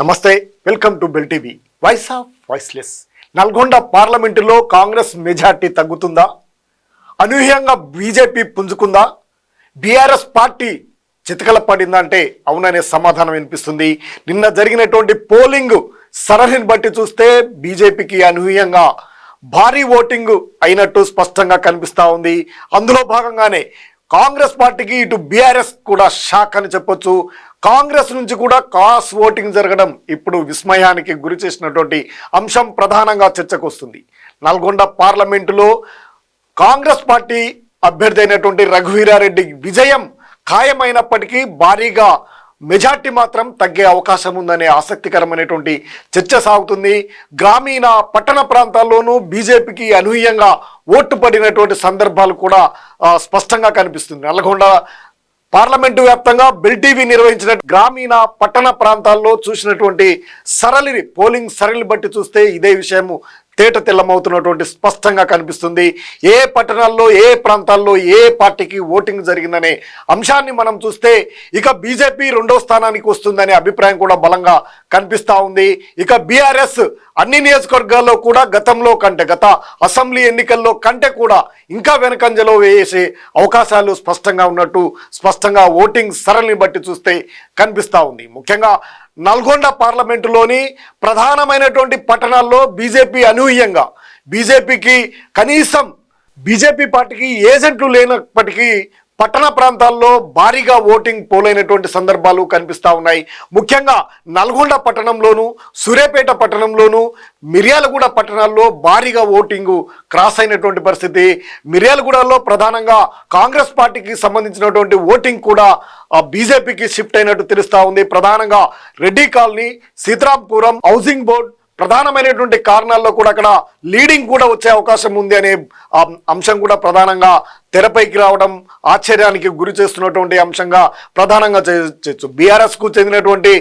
నమస్తే welcome to bell TV. Voice of voiceless Nalgonda పార్లమెంటులో Congress majority తగ్గుతుందా? అనూహ్యంగా బీజేపీ పుంజుకుందా? బీఆర్ఎస్ పార్టీ చితకల పడిందంటే అవుననే సమాధానం వినిపిస్తుంది. నిన్న జరిగినటువంటి పోలింగ్ సరళిని బట్టి చూస్తే బీజేపీకి అనూహ్యంగా భారీ ఓటింగ్ అయినట్టు స్పష్టంగా కనిపిస్తూ ఉంది. అందులో భాగంగానే కాంగ్రెస్ పార్టీకి ఇటు బీఆర్ఎస్ కూడా షాక్ అని చెప్పొచ్చు. కాంగ్రెస్ నుంచి కూడా కాస్ ఓటింగ్ జరగడం ఇప్పుడు విస్మయానికి గురి చేసినటువంటి అంశం ప్రధానంగా చర్చకు వస్తుంది నల్గొండ పార్లమెంటులో కాంగ్రెస్ పార్టీ అభ్యర్థి అయినటువంటి రఘువీరారెడ్డి విజయం ఖాయమైనప్పటికీ భారీగా మెజార్టీ మాత్రం తగ్గే అవకాశం ఉందనే ఆసక్తికరమైనటువంటి చర్చ సాగుతుంది. గ్రామీణ పట్టణ ప్రాంతాల్లోనూ బీజేపీకి అనూహ్యంగా ఓటు పడినటువంటి సందర్భాలు కూడా స్పష్టంగా కనిపిస్తుంది. నల్గొండ పార్లమెంటు వ్యాప్తంగా బిల్ టీవీ నిర్వహించిన గ్రామీణ పట్టణ ప్రాంతాల్లో చూసినటువంటి సరళిని పోలింగ్ సరళిని బట్టి చూస్తే ఇదే విషయము తేట తెల్లమవుతున్నటువంటి స్పష్టంగా కనిపిస్తుంది. ఏ పట్టణాల్లో ఏ ప్రాంతాల్లో ఏ పార్టీకి ఓటింగ్ జరిగిందనే అంశాన్ని మనం చూస్తే ఇక బీజేపీ రెండో స్థానానికి వస్తుందనే అభిప్రాయం కూడా బలంగా కనిపిస్తూ ఉంది. ఇక బీఆర్ఎస్ అన్ని నియోజకవర్గాల్లో కూడా గతంలో కంటే గత అసెంబ్లీ ఎన్నికల్లో కంటే కూడా ఇంకా వెనకంజలో వేసే అవకాశాలు స్పష్టంగా ఉన్నట్టు స్పష్టంగా ఓటింగ్ సరళిని బట్టి చూస్తే కనిపిస్తా ఉంది. ముఖ్యంగా నల్గొండ పార్లమెంటులోని ప్రధానమైనటువంటి పట్టణాల్లో బీజేపీ అనూహ్యంగా బీజేపీకి కనీసం బీజేపీ పార్టీకి ఏజెంట్లు లేనప్పటికీ పట్టణ ప్రాంతాల్లో భారీగా ఓటింగ్ పోలైనటువంటి సందర్భాలు కనిపిస్తూ ఉన్నాయి. ముఖ్యంగా నల్గొండ పట్టణంలోను సూర్యాపేట పట్టణంలోను మిర్యాలగూడ పట్టణాల్లో భారీగా ఓటింగు క్రాస్ అయినటువంటి పరిస్థితి. మిర్యాలగూడలో ప్రధానంగా కాంగ్రెస్ పార్టీకి సంబంధించినటువంటి ఓటింగ్ కూడా ఆ, బీజేపీకి షిఫ్ట్ అయినట్టు తెలుస్తూ ఉంది. ప్రధానంగా Reddy colony Sitarampuram housing board ప్రధానమైనటువంటి కారణాల్లో కూడా అక్కడ లీడింగ్ కూడా వచ్చే అవకాశం ఉంది అనే అంశం కూడా ప్రధానంగా తెరపైకి రావడం ఆశ్చర్యానికి గురి చేస్తున్నటువంటి అంశంగా ప్రధానంగా చేయొచ్చు బీఆర్ఎస్కు చెందినటువంటి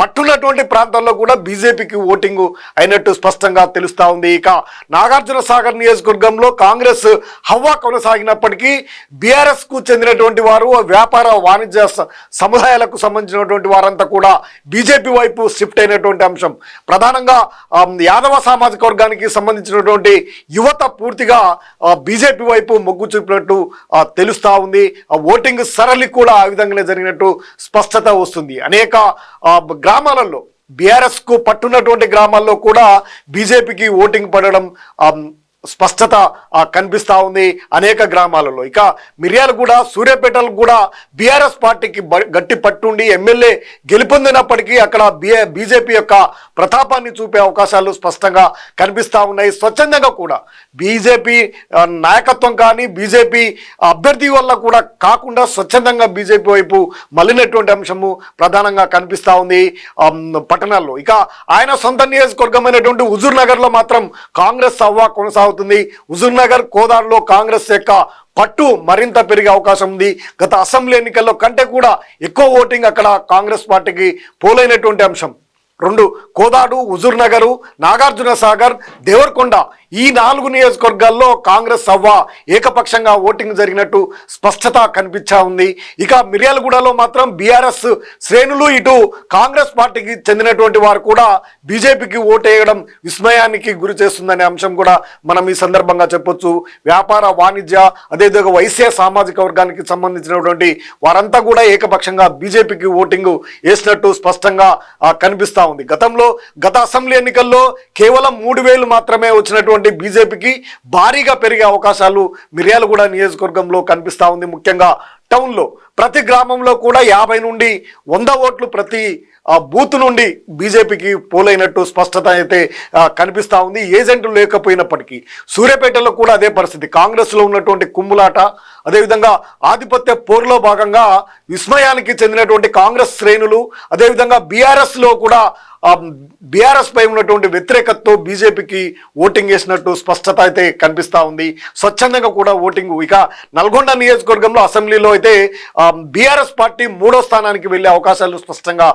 పట్టున్నటువంటి ప్రాంతాల్లో కూడా బీజేపీకి ఓటింగ్ అయినట్టు స్పష్టంగా తెలుస్తూ ఉంది. ఇక నాగార్జున సాగర్ నియోజకవర్గంలో కాంగ్రెస్ హవ్వా కొనసాగినప్పటికీ బీఆర్ఎస్కు చెందినటువంటి వారు వ్యాపార వాణిజ్య స- సముదాయాలకు సంబంధించినటువంటి వారంతా కూడా బీజేపీ వైపు షిఫ్ట్ అయినటువంటి అంశం. ప్రధానంగా యాదవ సామాజిక వర్గానికి సంబంధించినటువంటి యువత పూర్తిగా బీజేపీ వైపు మొగ్గు చూపినట్టు తెలుస్తూ ఉంది. ఆ ఓటింగ్ సరళి కూడా ఆ విధంగానే జరిగినట్టు స్పష్టత వస్తుంది. అనేక గ్రామాలలో బీఆర్ఎస్కు పట్టున్నటువంటి గ్రామాల్లో కూడా బీజేపీకి ఓటింగ్ పడడం స్పష్టత కనిపిస్తూ ఉంది అనేక గ్రామాలలో. ఇక మిర్యాలు కూడా సూర్యాపేటలు కూడా బీఆర్ఎస్ పార్టీకి గట్టి పట్టుండి ఎమ్మెల్యే గెలుపొందినప్పటికీ అక్కడ బిఏ బీజేపీ యొక్క ప్రతాపాన్ని చూపే అవకాశాలు స్పష్టంగా కనిపిస్తూ ఉన్నాయి. స్వచ్ఛందంగా కూడా బీజేపీ నాయకత్వం కానీ బీజేపీ అభ్యర్థి వల్ల కూడా కాకుండా స్వచ్ఛందంగా బీజేపీ వైపు మళ్ళినటువంటి అంశము ప్రధానంగా కనిపిస్తూ ఉంది పట్టణాల్లో. ఇక ఆయన సొంత నియోజకవర్గమైనటువంటి హుజూర్ నగర్లో మాత్రం కాంగ్రెస్ సవ్వా కొనసాగుతుంది హుజూర్ నగర్ కోదాడులో కాంగ్రెస్ యొక్క పట్టు మరింత పెరిగే అవకాశం ఉంది. గత అసెంబ్లీ ఎన్నికల్లో కంటే కూడా ఎక్కువ ఓటింగ్ అక్కడ కాంగ్రెస్ పార్టీకి పోలైనటువంటి అంశం. రెండు కోదాడు హుజూర్నగరు నాగార్జున సాగర్ దేవరకొండ ఈ నాలుగు నియోజకవర్గాల్లో కాంగ్రెస్ సవ్వ ఏకపక్షంగా ఓటింగ్ జరిగినట్టు స్పష్టత కనిపించా ఉంది. ఇక మిర్యాలగూడలో మాత్రం బీఆర్ఎస్ శ్రేణులు ఇటు కాంగ్రెస్ పార్టీకి చెందినటువంటి వారు కూడా బీజేపీకి ఓటేయడం విస్మయానికి గురి చేస్తుందనే అంశం కూడా మనం ఈ సందర్భంగా చెప్పొచ్చు. వ్యాపార వాణిజ్య అదేవిధంగా వైశ్య సామాజిక వర్గానికి సంబంధించినటువంటి వారంతా కూడా ఏకపక్షంగా బీజేపీకి ఓటింగ్ వేసినట్టు స్పష్టంగా కనిపిస్తూ ఉంది. గతంలో గత అసెంబ్లీ ఎన్నికల్లో కేవలం మూడు వేలు మాత్రమే వచ్చినటువంటి బీజేపీకి భారీగా పెరిగే అవకాశాలు మిర్యాలగూడ నియోజకవర్గంలో కనిపిస్తూ ఉంది. ముఖ్యంగా టౌన్లో ప్రతి గ్రామంలో కూడా యాభై నుండి వంద ఓట్లు ప్రతి ఆ, బూత్ నుండి బీజేపీకి పోలైనట్టు స్పష్టత అయితే కనిపిస్తూ ఉంది. ఏజెంట్లు లేకపోయినప్పటికీ సూర్యాపేటలో కూడా అదే పరిస్థితి. కాంగ్రెస్లో ఉన్నటువంటి కుమ్ములాట అదేవిధంగా ఆధిపత్య పోరులో భాగంగా విస్మయానికి చెందినటువంటి కాంగ్రెస్ శ్రేణులు అదేవిధంగా బీఆర్ఎస్లో కూడా బీఆర్ఎస్ పై ఉన్నటువంటి వ్యతిరేకతతో బీజేపీకి ఓటింగ్ వేసినట్టు స్పష్టత అయితే కనిపిస్తూ ఉంది. స్వచ్ఛందంగా కూడా ఓటింగ్. ఇక నల్గొండ నియోజకవర్గంలో అసెంబ్లీలో అయితే బీఆర్ఎస్ పార్టీ మూడో స్థానానికి వెళ్ళే అవకాశాలు స్పష్టంగా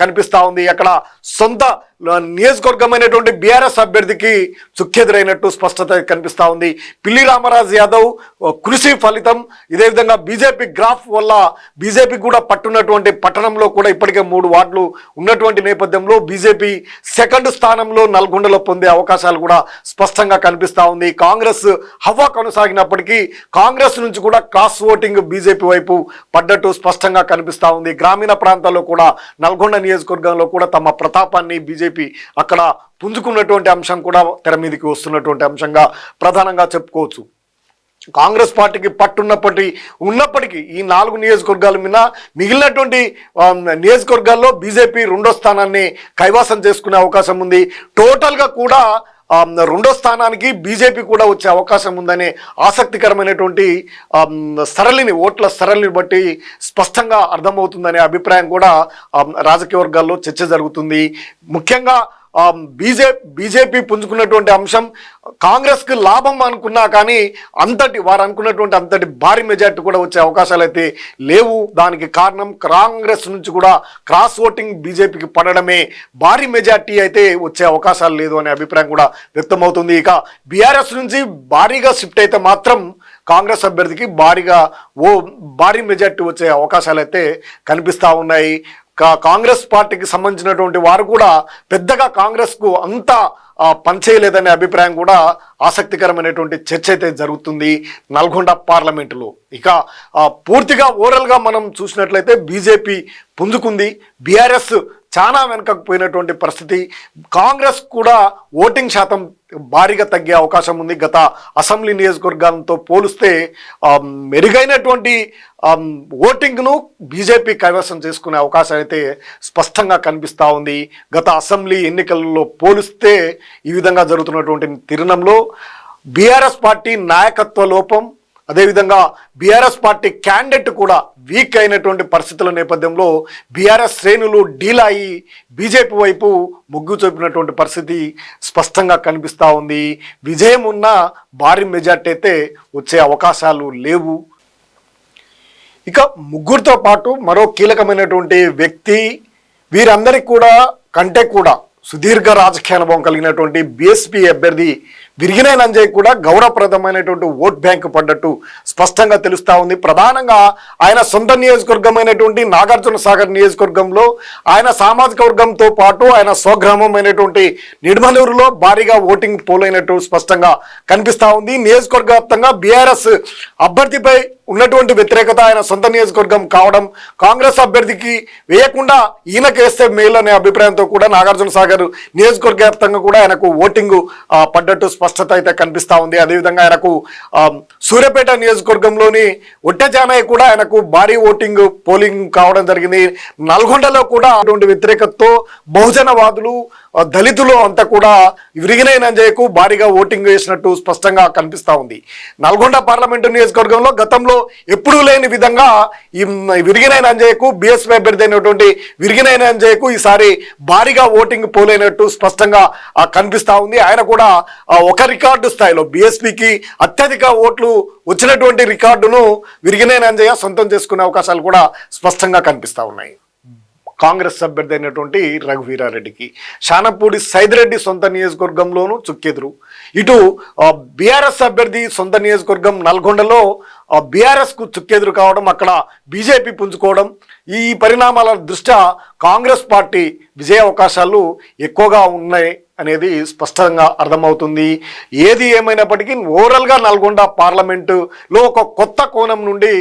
కనిపిస్తా ఉంది. అక్కడ సొంత నియోజకవర్గమైనటువంటి బీఆర్ఎస్ అభ్యర్థికి చుక్కెదురైనట్టు స్పష్టత కనిపిస్తూ ఉంది. పిల్లి రామరాజు యాదవ్ కృషి ఫలితం. ఇదే విధంగా బీజేపీ గ్రాఫ్ వల్ల బీజేపీ కూడా పట్టున్నటువంటి పట్టణంలో కూడా ఇప్పటికే మూడు వార్డులు ఉన్నటువంటి నేపథ్యంలో బీజేపీ సెకండ్ స్థానంలో నల్గొండలో పొందే అవకాశాలు కూడా స్పష్టంగా కనిపిస్తూ ఉంది. కాంగ్రెస్ హవా కొనసాగినప్పటికీ కాంగ్రెస్ నుంచి కూడా క్రాస్ ఓటింగ్ బీజేపీ వైపు పడ్డట్టు స్పష్టంగా కనిపిస్తూ ఉంది. గ్రామీణ ప్రాంతాల్లో కూడా నల్గొండ నియోజకవర్గంలో కూడా తమ ప్రతాపాన్ని బీజేపీ అక్కడ పుంజుకున్నటువంటి అంశం కూడా తెర మీదకి వస్తున్నటువంటి అంశంగా ప్రధానంగా చెప్పుకోవచ్చు. కాంగ్రెస్ పార్టీకి పట్టున్నప్పటి ఉన్నప్పటికీ ఈ నాలుగు నియోజకవర్గాల మీద మిగిలినటువంటి నియోజకవర్గాల్లో బీజేపీ రెండో స్థానాన్ని కైవాసం చేసుకునే అవకాశం ఉంది. టోటల్గా కూడా రెండో స్థానానికి బీజేపీ కూడా వచ్చే అవకాశం ఉందనే ఆసక్తికరమైనటువంటి సరళిని ఓట్ల సరళిని బట్టి స్పష్టంగా అర్థమవుతుందనే అభిప్రాయం కూడా రాజకీయ వర్గాల్లో చర్చ జరుగుతుంది. ముఖ్యంగా బీజే బీజేపీ పుంజుకున్నటువంటి అంశం కాంగ్రెస్కి లాభం అనుకున్నా కానీ అంతటి వారు అనుకున్నటువంటి అంతటి భారీ మెజార్టీ కూడా వచ్చే అవకాశాలు అయితే లేవు. దానికి కారణం కాంగ్రెస్ నుంచి కూడా క్రాస్ ఓటింగ్ బీజేపీకి పడడమే. భారీ మెజార్టీ అయితే వచ్చే అవకాశాలు లేదు అనే అభిప్రాయం కూడా వ్యక్తమవుతుంది. ఇక బీఆర్ఎస్ నుంచి భారీగా షిఫ్ట్ అయితే మాత్రం కాంగ్రెస్ అభ్యర్థికి భారీగా ఓ భారీ మెజార్టీ వచ్చే అవకాశాలు అయితే కనిపిస్తూ ఉన్నాయి. కాంగ్రెస్ పార్టీకి సంబంధించినటువంటి వారు కూడా పెద్దగా కాంగ్రెస్కు అంత పనిచేయలేదనే అభిప్రాయం కూడా ఆసక్తికరమైనటువంటి చర్చ అయితే జరుగుతుంది నల్గొండ పార్లమెంటులో. ఇక పూర్తిగా ఓవరాల్గా మనం చూసినట్లయితే బీజేపీ పుంజుకుంది. బీఆర్ఎస్ చాలా వెనకకు పోయినటువంటి పరిస్థితి. కాంగ్రెస్ కూడా ఓటింగ్ శాతం భారీగా తగ్గే అవకాశం ఉంది. గత అసెంబ్లీ నియోజకవర్గాలతో పోలిస్తే మెరుగైనటువంటి ఓటింగ్ను బీజేపీ కైవసం చేసుకునే అవకాశం అయితే స్పష్టంగా కనిపిస్తూ ఉంది. గత అసెంబ్లీ ఎన్నికల్లో పోలిస్తే ఈ విధంగా జరుగుతున్నటువంటి తిరుణంలో బీఆర్ఎస్ పార్టీ నాయకత్వ లోపం అదేవిధంగా బీఆర్ఎస్ పార్టీ క్యాండిడేట్ కూడా వీక్ అయినటువంటి పరిస్థితుల నేపథ్యంలో బీఆర్ఎస్ శ్రేణులు డీల్ అయి బీజేపీ వైపు మొగ్గు చూపినటువంటి పరిస్థితి స్పష్టంగా కనిపిస్తూ ఉంది. విజయం ఉన్న భారీ మెజార్టీ అయితే వచ్చే అవకాశాలు లేవు. ఇక ముగ్గురితో పాటు మరో కీలకమైనటువంటి వ్యక్తి వీరందరికీ కూడా కంటే కూడా సుదీర్ఘ రాజకీయ అనుభవం కలిగినటువంటి బీఎస్పీ అభ్యర్థి విరిగిన నంజయ్ కూడా గౌరవప్రదమైనటువంటి ఓట్ బ్యాంక్ పడ్డట్టు స్పష్టంగా తెలుస్తూ ఉంది. ప్రధానంగా ఆయన సొంత నియోజకవర్గమైనటువంటి నాగార్జున సాగర్ నియోజకవర్గంలో ఆయన సామాజిక వర్గంతో పాటు ఆయన స్వగ్రామమైనటువంటి నిడమలూరులో భారీగా ఓటింగ్ పోలైనట్టు స్పష్టంగా కనిపిస్తూ ఉంది. నియోజకవర్గ వ్యాప్తంగా బీఆర్ఎస్ అభ్యర్థిపై ఉన్నటువంటి వ్యతిరేకత ఆయన సొంత నియోజకవర్గం కావడం కాంగ్రెస్ అభ్యర్థికి వేయకుండా ఈయనకు వేస్తే మేలు అనే అభిప్రాయంతో కూడా నాగార్జున సాగర్ నియోజకవర్గ వ్యాప్తంగా కూడా ఆయనకు ఓటింగ్ పడ్డట్టు స్పష్టత అయితే కనిపిస్తూ ఉంది. అదేవిధంగా ఆయనకు సూర్యాపేట నియోజకవర్గంలోని ఒట్టజానయ్య కూడా ఆయనకు భారీ ఓటింగ్ పోలింగ్ కావడం జరిగింది. నల్గొండలో కూడా అటువంటి వ్యతిరేకతతో బహుజనవాదులు దళితులు అంతా కూడా విరిగిన నంజయ్యకు భారీగా ఓటింగ్ వేసినట్టు స్పష్టంగా కనిపిస్తూ ఉంది. నల్గొండ పార్లమెంటు నియోజకవర్గంలో గతంలో ఎప్పుడూ లేని విధంగా ఈ విరిగినై నంజయ్యకు బీఎస్పీ అభ్యర్థి అయినటువంటి విరిగినైన నంజయ్యకు ఈసారి భారీగా ఓటింగ్ పోలేనట్టు స్పష్టంగా కనిపిస్తూ ఉంది. ఆయన కూడా ఒక రికార్డు స్థాయిలో బీఎస్పీకి అత్యధిక ఓట్లు వచ్చినటువంటి రికార్డును విరిగినైన నంజయ్య సొంతం చేసుకునే అవకాశాలు కూడా స్పష్టంగా కనిపిస్తూ ఉన్నాయి. కాంగ్రెస్ అభ్యర్థి అయినటువంటి రఘువీరారెడ్డికి. శానపూడి సైదిరెడ్డి సొంత నియోజకవర్గంలోనూ చుక్కెదురు. ఇటు బీఆర్ఎస్ అభ్యర్థి సొంత నియోజకవర్గం నల్గొండలో బీఆర్ఎస్కు చుక్కెదురు కావడం అక్కడ బీజేపీ పుంజుకోవడం ఈ పరిణామాల దృష్ట్యా కాంగ్రెస్ పార్టీ విజయ అవకాశాలు ఎక్కువగా ఉన్నాయి అనేది స్పష్టంగా అర్థమవుతుంది. ఏది ఏమైనప్పటికీ ఓవరాల్గా నల్గొండ పార్లమెంటులో ఒక కొత్త కోణం నుండి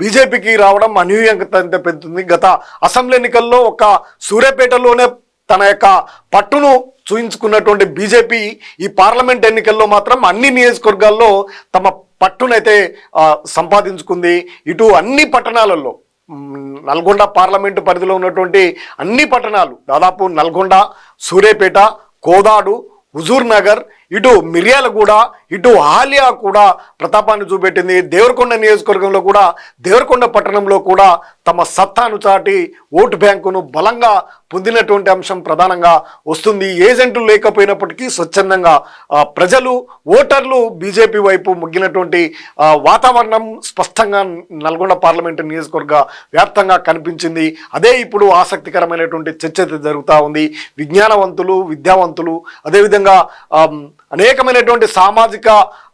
బీజేపీకి రావడం అనూహ్యంగా పెరుగుతుంది గత అసెంబ్లీ ఎన్నికల్లో ఒక సూర్యాపేటలోనే తన యొక్క పట్టును చూయించుకున్నటువంటి బీజేపీ ఈ పార్లమెంట్ ఎన్నికల్లో మాత్రం అన్ని నియోజకవర్గాల్లో తమ పట్టునైతే సంపాదించుకుంది. ఇటు అన్ని పట్టణాలలో నల్గొండ పార్లమెంటు పరిధిలో ఉన్నటువంటి అన్ని పట్టణాలు దాదాపు నల్గొండ సూర్యాపేట కోదాడు హుజూర్ నగర్ ఇటు మిర్యాలగూడ ఇటు ఆలియా కూడా ప్రతాపాన్ని చూపెట్టింది. దేవరకొండ నియోజకవర్గంలో కూడా దేవరకొండ పట్టణంలో కూడా తమ సత్తాను చాటి ఓటు బ్యాంకును బలంగా పొందినటువంటి అంశం ప్రధానంగా వస్తుంది. ఏజెంట్లు లేకపోయినప్పటికీ స్వచ్ఛందంగా ప్రజలు ఓటర్లు బీజేపీ వైపు మొగ్గినటువంటి వాతావరణం స్పష్టంగా నల్గొండ పార్లమెంటు నియోజకవర్గ వ్యాప్తంగా కనిపించింది. అదే ఇప్పుడు ఆసక్తికరమైనటువంటి చర్చ జరుగుతూ ఉంది. విజ్ఞానవంతులు విద్యావంతులు అదేవిధంగా అనేకమైనటువంటి సామాజిక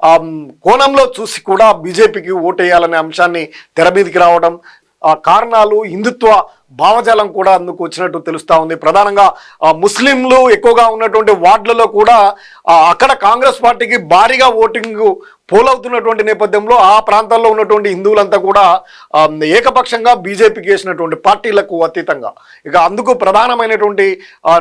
ఆమ్, కోణంలో చూసి కూడా బీజేపీకి ఓటేయాలనే అంశాన్ని తెర మీదకి రావడం ఆ కారణాలు హిందుత్వ భావజాలం కూడా అందుకు వచ్చినట్టు తెలుస్తూ ఉంది. ప్రధానంగా ముస్లింలు ఎక్కువగా ఉన్నటువంటి వార్డులలో కూడా అక్కడ కాంగ్రెస్ పార్టీకి భారీగా ఓటింగ్ పోలవుతున్నటువంటి నేపథ్యంలో ఆ ప్రాంతాల్లో ఉన్నటువంటి హిందువులంతా కూడా ఏకపక్షంగా బీజేపీకి వేసినటువంటి పార్టీలకు అతీతంగా. ఇక అందుకు ప్రధానమైనటువంటి ఆ,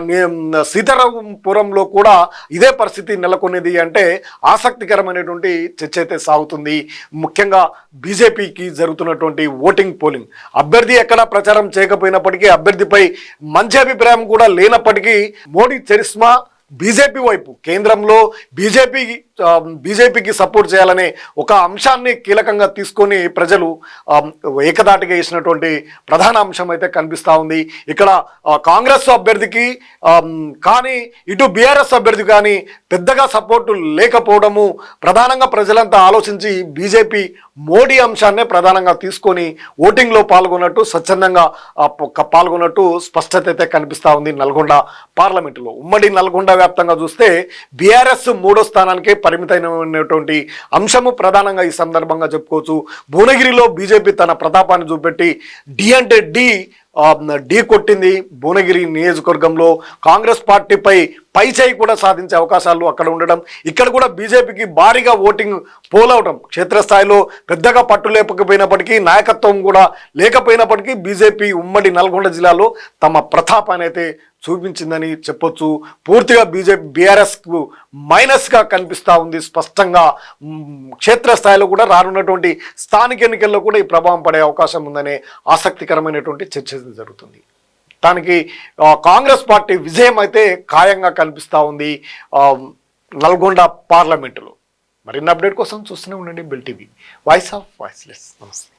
సీతారాంపురంలో కూడా ఇదే పరిస్థితి నెలకొనేది అంటే ఆసక్తికరమైనటువంటి చర్చ అయితే సాగుతుంది. ముఖ్యంగా బీజేపీకి జరుగుతున్నటువంటి ఓటింగ్ పోలింగ్. అభ్యర్థి ఎక్కడా ప్రచారం చేయకపోయినప్పటికీ అభ్యర్థిపై మంచి అభిప్రాయం కూడా లేనప్పటికీ మోడీ చరిస్మా బీజేపీ వైపు కేంద్రంలో బీజేపీ బీజేపీకి సపోర్ట్ చేయాలనే ఒక అంశాన్ని కీలకంగా తీసుకొని ప్రజలు ఏకదాటిగా వేసినటువంటి ప్రధాన అంశం అయితే కనిపిస్తూ ఉంది. ఇక్కడ కాంగ్రెస్ అభ్యర్థికి కానీ ఇటు బీఆర్ఎస్ అభ్యర్థి కానీ పెద్దగా సపోర్టు లేకపోవడము ప్రధానంగా ప్రజలంతా ఆలోచించి బీజేపీ మోడీ అంశాన్నే ప్రధానంగా తీసుకొని ఓటింగ్లో పాల్గొన్నట్టు స్వచ్ఛందంగా పాల్గొన్నట్టు స్పష్టత అయితే కనిపిస్తూ ఉంది నల్గొండ పార్లమెంటులో. ఉమ్మడి నల్గొండ వ్యాప్తంగా చూస్తే బీఆర్ఎస్ మూడో స్థానానికే పరిమితమైనటువంటి అంశము ప్రధానంగా ఈ సందర్భంగా చెప్పుకోవచ్చు. భువనగిరిలో బీజేపీ తన ప్రతాపాన్ని చూపెట్టి డి అంటే డి ఢీ కొట్టింది భువనగిరి నియోజకవర్గంలో. కాంగ్రెస్ పార్టీపై పై చేయి కూడా సాధించే అవకాశాలు అక్కడ ఉండడం ఇక్కడ కూడా బీజేపీకి భారీగా ఓటింగ్ పోలవడం క్షేత్రస్థాయిలో పెద్దగా పట్టు లేకపోయినప్పటికీ నాయకత్వం కూడా లేకపోయినప్పటికీ బీజేపీ ఉమ్మడి నల్గొండ జిల్లాలో తమ ప్రతాపాన్ని అయితే చూపించిందని చెప్పొచ్చు. పూర్తిగా బీజేపీ బీఆర్ఎస్కు మైనస్గా కనిపిస్తూ ఉంది స్పష్టంగా. క్షేత్రస్థాయిలో కూడా రానున్నటువంటి స్థానిక ఎన్నికల్లో కూడా ఈ ప్రభావం పడే అవకాశం ఉందనే ఆసక్తికరమైనటువంటి చర్చ జరుగుతుంది. దానికి కాంగ్రెస్ పార్టీ విజయం అయితే ఖాయంగా కనిపిస్తూ ఉంది నల్గొండ పార్లమెంటులో. మరిన్ని అప్డేట్ కోసం చూస్తూనే ఉండండి bell TV. Voice of voiceless. నమస్తే.